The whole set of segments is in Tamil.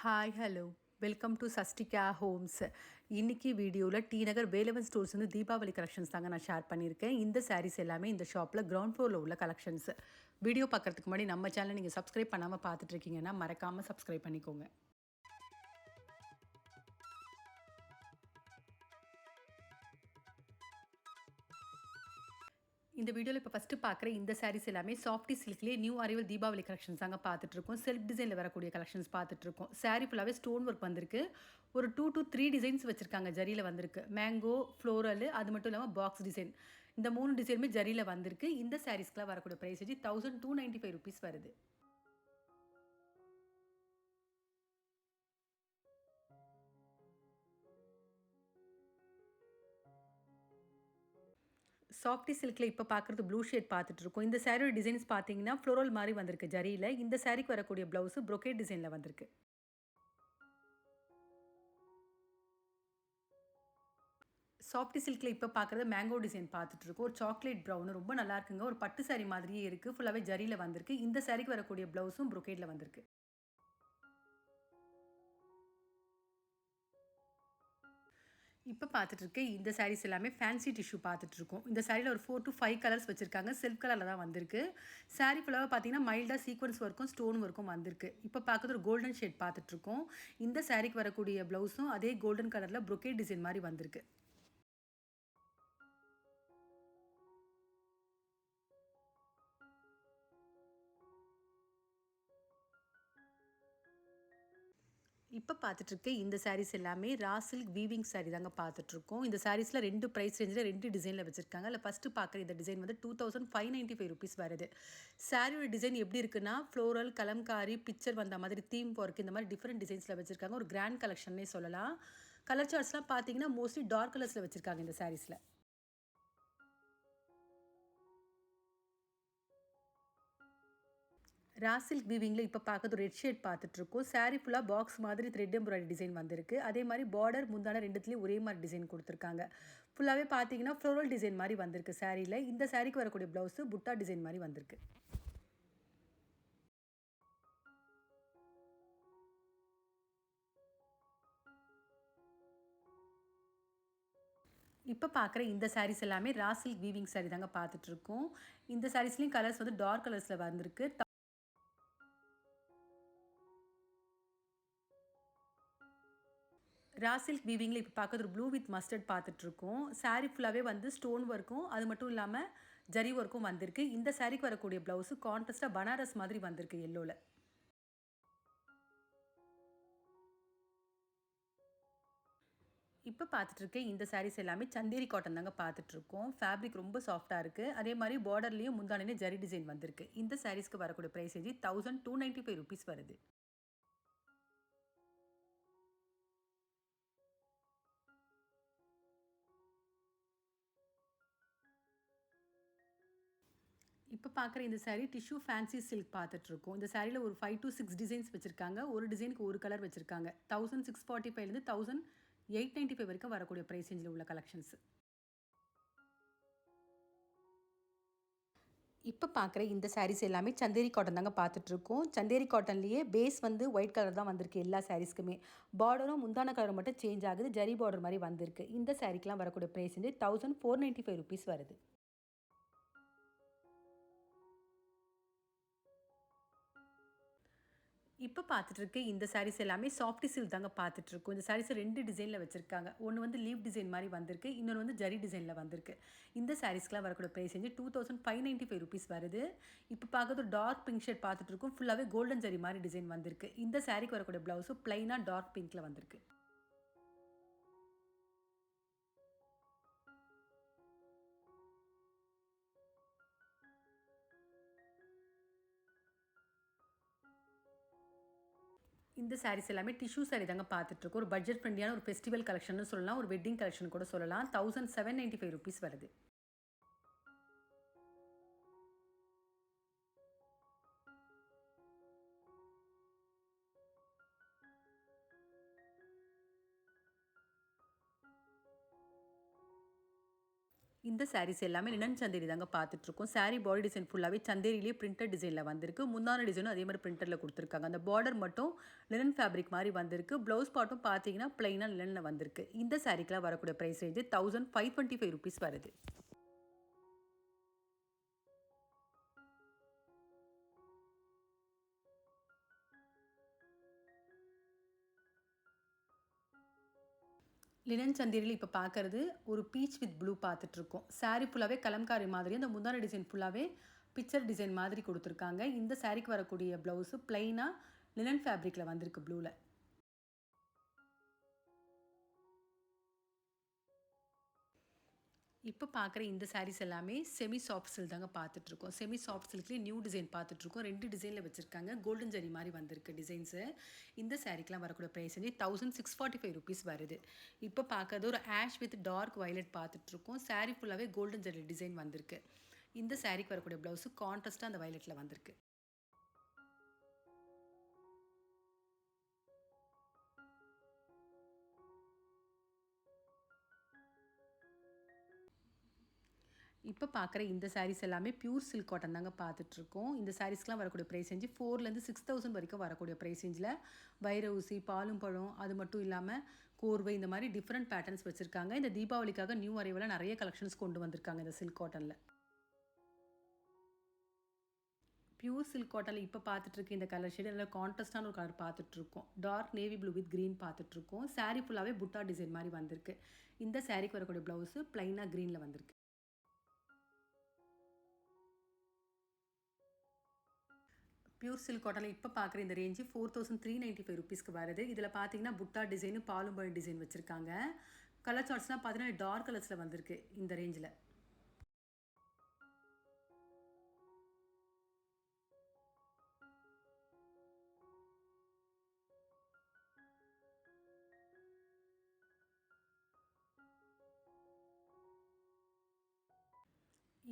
Hi hello welcome to Sastika homes இன்றைக்கி வீடியோவில் டி நகர் வேலவன் ஸ்டோர்ஸ் வந்து தீபாவளி கலெக்ஷன்ஸ் தாங்க நான் ஷேர் பண்ணியிருக்கேன். இந்த சாரீஸ் எல்லாமே இந்த ஷாப்பில் கிரவுண்ட் ஃப்ளோரில் உள்ள கலெக்ஷன்ஸ் வீடியோ பார்க்குறதுக்கு முன்னாடி நம்ம சேனலை நீங்கள் சப்ஸ்கிரைப் பண்ணாமல் பார்த்துட்ருக்கீங்கன்னா மறக்காமல் சப்ஸ்கிரைப் பண்ணிக்கோங்க. இந்த வீடியோவில் இப்போ ஃபஸ்ட்டு பார்க்குற இந்த சாரீஸ் எல்லாமே சாஃப்டி சில்க்லேயே நியூ அரைவல் தீபாவளி கலெக்ஷன்ஸ் தாங்க பார்த்துட்ருக்கோம் செல்ஃப் டிசைனில் வரக்கூடிய கலெக்ஷன்ஸ் பார்த்துட்ருக்கோம் சாரீ ஃபுல்லாகவே ஸ்டோன் ஒர்க் வந்திருக்கு. ஒரு டூ டு த்ரீ டிசைன்ஸ் வச்சுருக்காங்க ஜரியில் வந்திருக்கு. மேங்கோ ஃப்ளோரல் அது மட்டும் இல்லாமல் பாக்ஸ் டிசைன் இந்த மூணு டிசைனுமே ஜரியில் வந்திருக்கு. இந்த சாரீஸ்க்கெலாம் வரக்கூடிய ப்ரைஸ் வச்சு thousand two ninety five rupees வருது. சாஃப்டி சில்கில் இப்போ பார்க்குறது ப்ளூ ஷேட் பார்த்துட்டு இருக்கோம் இந்த சாரியோட டிசைன்ஸ் பார்த்தீங்கன்னா ஃப்ளோரல் மாதிரி வந்திருக்கு ஜரியில். இந்த சாரிக்கு வரக்கூடிய ப்ளவுஸு ப்ரொக்கேட் டிசைனில் வந்திருக்கு. சாஃப்டி சில்கில் இப்போ பார்க்குறது மேங்கோ டிசைன் பார்த்துட்டு இருக்கோம் ஒரு சாக்லேட் ப்ரௌனு ரொம்ப நல்லா இருக்குங்க. ஒரு பட்டு சாரி மாதிரியே இருக்குது ஃபுல்லாகவே ஜரியில் வந்திருக்கு. இந்த சாரிக்கு வரக்கூடிய ப்ளவுஸும் ப்ரொக்கேட்டில் வந்திருக்கு. இப்போ பார்த்துட்ருக்கேன் இந்த சாரீஸ் எல்லாமே ஃபேன்சி டிஷ்யூ பார்த்துட்ருக்கோம் இந்த சாரியில் ஒரு ஃபோர் டு ஃபைவ் கலர்ஸ் வச்சுருக்காங்க. சில்க் கலரில் தான் வந்திருக்கு. சாரீ ஃபுல்லாக பார்த்தீங்கன்னா மைல்டாக சீக்வன்ஸ் ஒர்க்கும் ஸ்டோன் ஒர்க்கும் வந்திருக்கு. இப்போ பார்க்குறது ஒரு கோல்டன் ஷேட் பார்த்துட்ருக்கோம் இந்த சாரீக்கு வரக்கூடிய ப்ளவுஸும் அதே கோல்டன் கலரில் ப்ரொக்கேட் டிசைன் மாதிரி வந்திருக்கு. இப்போ பார்த்துட்ருக்க இந்த சாரீஸ் எல்லாமே ராசில்க் வீவிங் சாரீ தாங்க பார்த்துட்ருக்கோம் இந்த சாரீஸில் ரெண்டு ப்ரைஸ் ரேஞ்சில் ரெண்டு டிசைனில் வச்சுருக்காங்க. இல்லை ஃபஸ்ட்டு பார்க்குற இந்த டிசைன் வந்து two thousand five ninety five rupees வருது சாரியோட டிசைன் எப்படி இருக்குன்னா ஃப்ளோரல் கலம்காரி பிக்சர் வந்த மாதிரி தீம் ஒர்க் இந்த மாதிரி டிஃப்ரெண்ட் டிசைன்ஸில் வச்சுருக்காங்க. ஒரு கிராண்ட் கலெக்ஷன்னே சொல்லலாம். கலர் சார்ட்ஸ்லாம் பார்த்தீங்கன்னா மோஸ்ட்லி டார்க் கலர்ஸில் வச்சுருக்காங்க இந்த சாரீஸில் ராசில்க் வீவிங்கில் இப்போ பார்க்கறது ரெட் ஷேட் பார்த்துட்ருக்கோம் சாரீ ஃபுல்லாக பாக்ஸ் மாதிரி த்ரெட் எம்ப்ராய்டரி டிசைன் வந்திருக்கு. அதே மாதிரி பார்டர் முந்தான ரெண்டுத்துலேயும் ஒரே மாதிரி டிசைன் கொடுத்துருக்காங்க. ஃபுல்லாகவே பார்த்தீங்கன்னா ஃப்ளோரல் டிசைன் மாதிரி வந்திருக்கு சாரியில் இந்த சாரீக்கு வரக்கூடிய ப்ளவுஸு புட்டா டிசைன் மாதிரி வந்திருக்கு. இப்போ பார்க்குற இந்த சாரீஸ் எல்லாமே ராசில் வீவிங் சாரீ தாங்க பார்த்துட்ருக்கோம் இந்த சாரீஸ்லேயும் கலர்ஸ் வந்து டார்க் கலர்ஸில் வந்திருக்கு. ராசில்க் வீவிங்கில் இப்போ பார்க்குறது ஒரு ப்ளூ வித் மஸ்டர்ட் பார்த்துட்ருக்கோம் சாரீ ஃபுல்லாகவே வந்து ஸ்டோன் ஒர்க்கும் அது மட்டும் இல்லாமல் ஜரி ஒர்க்கும் வந்திருக்கு. இந்த சாரீக்கு வரக்கூடிய ப்ளவுஸு கான்ட்ரஸ்ட்டாக பனாரஸ் மாதிரி வந்திருக்கு எல்லோவில் இப்போ பார்த்துட்ருக்கேன் இந்த சாரீஸ் எல்லாமே சந்தேரி காட்டன் தாங்க பார்த்துட்ருக்கோம் ஃபேப்ரிக் ரொம்ப சாஃப்டாக இருக்குது அதே மாதிரி பார்டர்லேயும் முந்தானே ஜரி டிசைன் வந்திருக்கு. இந்த சாரீஸ்க்கு வரக்கூடிய ப்ரைஸேஜ் thousand two ninety five rupees வருது. பார்க்குற இந்த சாரீ டிஷ்யூ ஃபேன்சி சில்க் பார்த்துட்ருக்கோம். இந்த சாரியில் ஒரு ஃபைவ் டு சிக்ஸ் டிசைன்ஸ் வச்சுருக்காங்க. ஒரு டிசைனுக்கு ஒரு கலர் வச்சுருக்காங்க. தௌசண்ட் சிக்ஸ் ஃபார்ட்டி ஃபைவ்லேருந்து தௌசண்ட் எயிட் நைன்ட்டி ஃபைவ் வரைக்கும் வரக்கூடிய ப்ரைஸ் ரேஞ்சில் உள்ள கலெக்ஷன்ஸ் இப்போ பார்க்குற இந்த சாரீஸ் எல்லாமே சந்தேரி காட்டன் தாங்க பார்த்துட்ருக்கோம். சந்தேரி காட்டன்லேயே பேஸ் வந்து ஒயிட் கலர் தான் வந்திருக்கு எல்லா சாரீஸ்க்குமே பார்டரும் முந்தான கலர் மட்டும் சேஞ்ச் ஆகுது. ஜரி பார்டர் மாதிரி வந்திருக்கு. இந்த சாரீக்கெலாம் வரக்கூடிய ப்ரைஸ் வந்து thousand four ninety five rupees வருது. இப்போ பார்த்துட்ருக்கு இந்த சாரீஸ் எல்லாமே சாஃப்டி சில்க் தாங்க பார்த்துட்ருக்கோம் இந்த சாரீஸ் ரெண்டு டிசைனில் வச்சுருக்காங்க. ஒன்று வந்து லீவ் டிசைன் மாதிரி வந்திருக்கு. இன்னொன்று வந்து ஜரி டிசைனில் வந்திருக்கு. இந்த சாரீஸ்க்குலாம் வரக்கூடிய ப்ரைஸ் வந்து two thousand five ninety five rupees வருது. இப்போ பார்க்குறது டார்க் பிங்க் ஷர்ட் பார்த்துட்ருக்கோம் ஃபுல்லாகவே கோல்டன் ஜரி மாதிரி டிசைன் வந்திருக்கு. இந்த சாரீக்கு வரக்கூடிய ப்ளவுஸும் ப்ளைனாக டார்க் பிங்க்கில் வந்திருக்கு. இந்த சாரீஸ் எல்லாமே டிஷ்யூ சாரீ தாங்க பார்த்துட்ருக்கோம். ஒரு பட்ஜெட் ஃப்ரெண்ட்லியான ஒரு ஃபெஸ்டிவல் கலெக்ஷன் சொல்லலாம். ஒரு வெட்டிங் கலெக்ஷன் கூட சொல்லலாம். Thousand seven ninety five rupees வருது. இந்த சாரீஸ் எல்லாமே லினன் சந்தேரி தாங்க பார்த்துட்ருக்கோம். சாரீ பாடி டிசைன் ஃபுல்லாகவே சந்தேரிலேயே பிரிண்டட் டிசைனில் வந்திருக்கு. முந்தான டிசைனும் அதே மாதிரி பிரிண்டரில் கொடுத்துருக்காங்க. அந்த பார்டர் மட்டும் லினன் ஃபேப்ரிக் மாதிரி வந்திருக்கு. ப்ளவுஸ் பாட்டும் பார்த்தீங்கன்னா பிளைனாக லினனில் வந்திருக்கு. இந்த சாரீக்கெலாம் வரக்கூடிய price range thousand five twenty five rupees வருது. லினன் சந்தேரியில் இப்போ பார்க்குறது ஒரு பீச் வித் ப்ளூ பார்த்துட்ருக்கோம் சாரீ ஃபுல்லாகவே கலம்காரி மாதிரி அந்த முந்தான டிசைன் ஃபுல்லாகவே பிக்சர் டிசைன் மாதிரி கொடுத்துருக்காங்க. இந்த சாரீக்கு வரக்கூடிய ப்ளவுஸு ப்ளைனாக லினன் ஃபேப்ரிக்கில் வந்திருக்கு ப்ளூவில் இப்போ பார்க்குற இந்த சாரீஸ் எல்லாமே செமி சாஃப்ட் சில் தாங்க பார்த்துட்ருக்கோம் செமி சாஃப்ட் சில்க்லேயே நியூ டிசைன் பார்த்துட்ருக்கோம் ரெண்டு டிசைனில் வச்சுருக்காங்க. கோல்டன் ஜரி மாதிரி வந்திருக்கு டிசைன்ஸு இந்த சாரீக்கெலாம் வரக்கூடிய ப்ரைஸ் வந்து thousand six forty five rupees வருது. இப்போ பார்க்கறது ஒரு ஆஷ் வித் டார்க் வயலட் பார்த்துட்ருக்கோம் சாரீ ஃபுல்லாகவே கோல்டன் ஜரி டிசைன் வந்திருக்கு. இந்த சாரீக்கு வரக்கூடிய ப்ளவுஸு கான்ட்ராஸ்ட்டாக அந்த வயலட்டில் வந்திருக்கு. இப்போ பார்க்குற இந்த சாரீஸ் எல்லாமே பியூர் சில்க் காட்டன் தாங்க பார்த்துட்ருக்கோம் இந்த சாரீஸ்க்கெலாம் வரக்கூடிய ப்ரைஸ் ரேஞ்சு ஃபோர்லேருந்து சிக்ஸ் தௌசண்ட் வரைக்கும் வரக்கூடிய ப்ரைஸ் ரேஞ்சில் வைர ஊசி பாலும் பழம் அது மட்டும் இல்லாமல் கோர்வை இந்த மாதிரி டிஃப்ரெண்ட் பேட்டர்ன்ஸ் வச்சுருக்காங்க. இந்த தீபாவளிக்காக நியூ அரைவில் நிறைய கலெக்ஷன்ஸ் கொண்டு வந்திருக்காங்க இந்த சில்க் காட்டனில் பியூர் சில்க் காட்டனில் இப்போ பார்த்துட்ருக்கு இந்த கலர் ஷேடு நல்லா கான்ட்ரஸ்டான ஒரு கலர் பார்த்துட்ருக்கோம் dark navy blue with green பார்த்துட்ருக்கோம் சாரீ ஃபுல்லாகவே புட்டா டிசைன் மாதிரி வந்திருக்கு. இந்த சாரீக்கு வரக்கூடிய ப்ளவுஸு ப்ளைனாக க்ரீனில் வந்திருக்கு. பியூர் சில்க் காட்டனில் இப்போ பார்க்குற இந்த range four thousand three ninety five ருபீஸ்க்கு வருது. இதில் பார்த்தீங்கன்னா புட்டா டிசைனு பாலும்பழம் டிசைன் வச்சுருக்காங்க. கலர் சார்ட்ஸ்லாம் பார்த்தீங்கன்னா டார்க் கலர்ஸில் வந்திருக்கு இந்த ரேஞ்சில்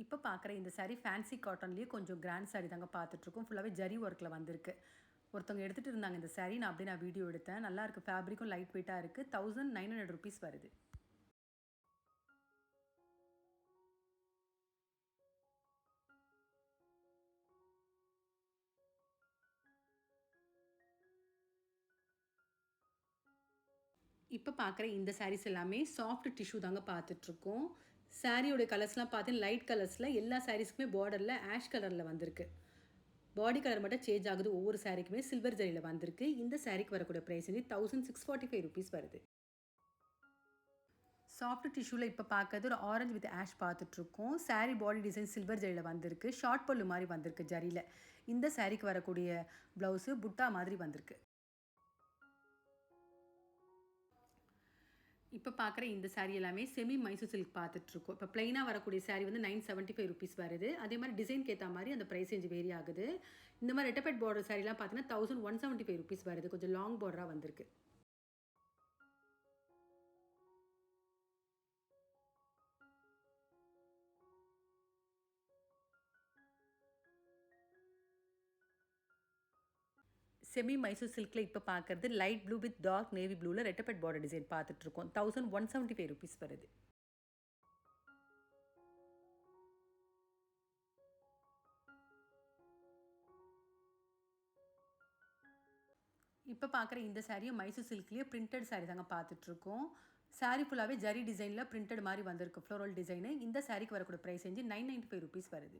இப்போ பார்க்குற இந்த சாரீ ஃபேன்சி காட்டன்லேயே கொஞ்சம் கிராண்ட் சாரீ தாங்க பார்த்துட்ருக்கோம் ஃபுல்லாகவே ஜரி ஒர்க்கில் வந்திருக்கு. ஒருத்தவங்க எடுத்துகிட்டு இருந்தாங்க இந்த சாரீ நான் அப்படியே நான் வீடியோ எடுத்தேன். நல்லா இருக்குது ஃபேப்ரிக்கும் லைட் வெயிட்டாக இருக்குது தௌசண்ட் நைன் ஹண்ட்ரட் ருபீஸ் வருது. இப்போ பார்க்குற இந்த சாரீஸ் எல்லாமே சாஃப்ட் டிஷ்யூ தாங்க பார்த்துட்ருக்கோம் சாரியோடைய கலர்ஸ்லாம் பார்த்தீங்கன்னா லைட் கலர்ஸில் எல்லா சாரீஸ்க்குமே பார்டரில் ஆஷ் கலரில் வந்திருக்கு. பாடி கலர் மட்டும் சேஞ்ச் ஆகுது ஒவ்வொரு சாரீக்குமே. சில்வர் ஜரியில் வந்திருக்கு. இந்த சாரீக்கு வரக்கூடிய ப்ரைஸ் வந்து thousand six forty five rupees வருது சாஃப்ட் டிஷ்யூவில் இப்போ பார்க்கறது ஒரு ஆரஞ்சு வித் ஆஷ் பார்த்துட்ருக்கோம். சாரீ பாடி டிசைன் சில்வர் ஜரியில் வந்திருக்கு. ஷார்ட் பல்லு மாதிரி வந்திருக்கு ஜரியில் இந்த சாரீக்கு வரக்கூடிய ப்ளவுஸு புட்டா மாதிரி வந்திருக்கு. இப்போ பார்க்குற இந்த சாரீ எல்லாமே செமி மைசூர் சில்க் பார்த்துட்ருக்கோம் இப்போ ப்ளைனாக வரக்கூடிய சாரீ வந்து நைன் செவன்ட்டி ஃபைவ் ருபீஸ் வருது. அதே மாதிரி டிசைன் ஏற்ற மாதிரி அந்த ப்ரைஸ் ரேஞ்ச் வேரி ஆகுது. இந்த மாதிரி ரெட்டபெட் பார்டர் சாரீலாம் பார்த்தீங்கன்னா thousand one seventy five rupees வருது. கொஞ்சம் லாங் பார்டராக வந்திருக்கு. செமி மைசூர் சில்கில் இப்போ பார்க்குறது light blue with dark navy ப்ளூவில் ரெட்டபெட் பார்டர் டிசைன் பார்த்துட்ருக்கோம் thousand one seventy five rupees வருது. இப்போ பார்க்குற இந்த சாரியும் மைசூர் சில்க்லேயே பிரிண்டட் சாரீ தாங்க பார்த்துட்ருக்கோம் சாரீ ஃபுல்லாகவே ஜரி டிசைனில் பிரிண்டட் மாதிரி வந்திருக்கு. ஃப்ளோரல் டிசைனு இந்த சாரீக்கு வரக்கூடிய ப்ரைஸ் செஞ்சு நைன் நைன்ட்டி ஃபைவ் ருபீஸ் வருது.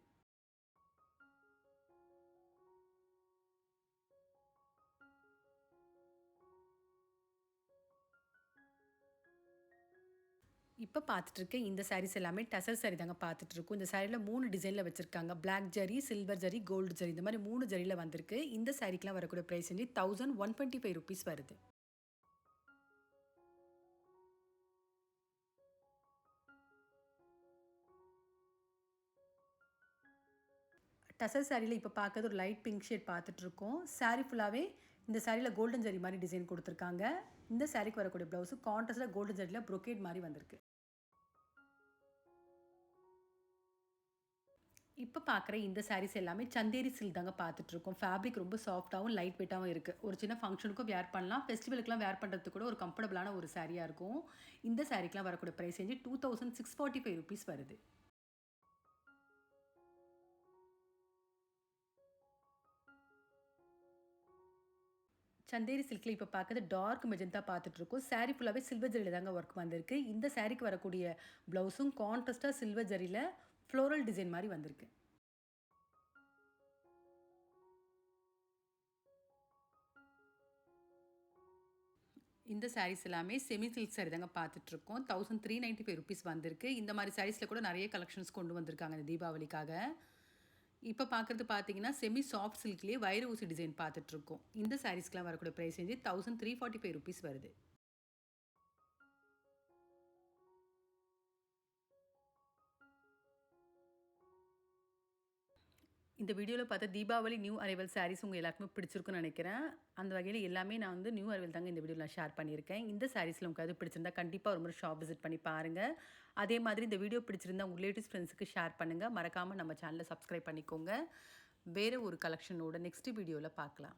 இப்போ பார்த்துட்ருக்க இந்த சாரீஸ் எல்லாமே டசர் சாரி தாங்க பார்த்துட்ருக்கோம் இந்த சாரியில் மூணு டிசைனில் வச்சுருக்காங்க. Black zari silver zari gold zari. இந்த மாதிரி மூணு ஜரியில் வந்திருக்கு. இந்த சாரீக்கெலாம் வரக்கூடிய ப்ரைஸ் வந்து thousand one twenty five rupees வருது. டசர் சாரியில் இப்போ பார்க்கறது ஒரு லைட் பிங்க் ஷேட் பார்த்துட்ருக்கோம் சாரீ ஃபுல்லாகவே இந்த சாரியில் கோல்டன் ஜரி மாதிரி டிசைன் கொடுத்துருக்காங்க. இந்த சாரீக்கு வரக்கூடிய ப்ளவுஸு கான்ட்ரஸ்டில் கோல்டன் ஜரியில் ப்ரொக்கேட் மாதிரி வந்திருக்கு. இப்போ பார்க்குற இந்த சாரீஸ் எல்லாமே சந்தேரி சில்க் தாங்க பார்த்துட்ருக்கோம் ஃபேப்ரிக் ரொம்ப சாஃப்ட்டாகவும் லைட் வெயிட்டாகவும் இருக்குது ஒரு சின்ன ஃபங்க்ஷனுக்கும் வேர் பண்ணலாம். ஃபெஸ்டிவலுக்குலாம் வேர் பண்ணுறதுக்கு கூட ஒரு கம்ஃபர்டபுளான ஒரு சாரியாக இருக்கும். இந்த சாரீக்கெலாம் வரக்கூடிய ப்ரைஸ் செஞ்சு two thousand six forty five rupees வருது. சந்தேரி சில்கில் இப்போ பார்க்குறது டார்க் மெஜந்தா பார்த்துட்ருக்கோம் சாரீ ஃபுல்லாகவே சில்வர் ஜரியில் தாங்க ஒர்க் வந்திருக்கு. இந்த சாரீக்கு வரக்கூடிய ப்ளவுஸும் கான்ட்ராஸ்ட்டாக சில்வர் ஜரியில் ஃப்ளோரல் டிசைன் மாதிரி வந்திருக்கு. இந்த சாரீஸ் எல்லாமே செமி சில்க் சாரி தாங்க பார்த்துட்ருக்கோம். Thousand three ninety five rupees வந்திருக்கு. இந்த மாதிரி சாரீஸில் கூட நிறைய கலெக்ஷன்ஸ் கொண்டு வந்திருக்காங்க இந்த தீபாவளிக்காக. இப்போ பார்க்குறது பார்த்தீங்கன்னா செமி சாஃப்ட் சில்க்லேயே வயிறு ஊசி டிசைன் பார்த்துட்ருக்கோம். இந்த சாரீஸ்க்கெலாம் வரக்கூடிய ப்ரைஸ் வந்து thousand three forty five rupees வருது. இந்த வீடியோவில் பார்த்தா தீபாவளி நியூ அரைவல் சாரீஸ் உங்கள் எல்லாருக்குமே பிடிச்சிருக்குன்னு நினைக்கிறேன். அந்த வகையில் எல்லாமே நான் வந்து நியூ அரைவல் தாங்க இந்த வீடியோவில் ஷேர் பண்ணியிருக்கேன். இந்த சாரீஸில் உங்களுக்கு அது பிடிச்சிருந்தா கண்டிப்பாக ஒரு முறை ஷாப் விசிட் பண்ணி பாருங்கள் அதே மாதிரி இந்த வீடியோ பிடிச்சிருந்தா உங்கள் லேட்டஸ்ட் ஃப்ரெண்ட்ஸுக்கு ஷேர் பண்ணுங்கள் மறக்காமல் நம்ம சேனலை சப்ஸ்கிரைப் பண்ணிக்கோங்க. வேறு ஒரு கலெக்ஷனோட நெக்ஸ்ட் வீடியோவில் பார்க்கலாம்.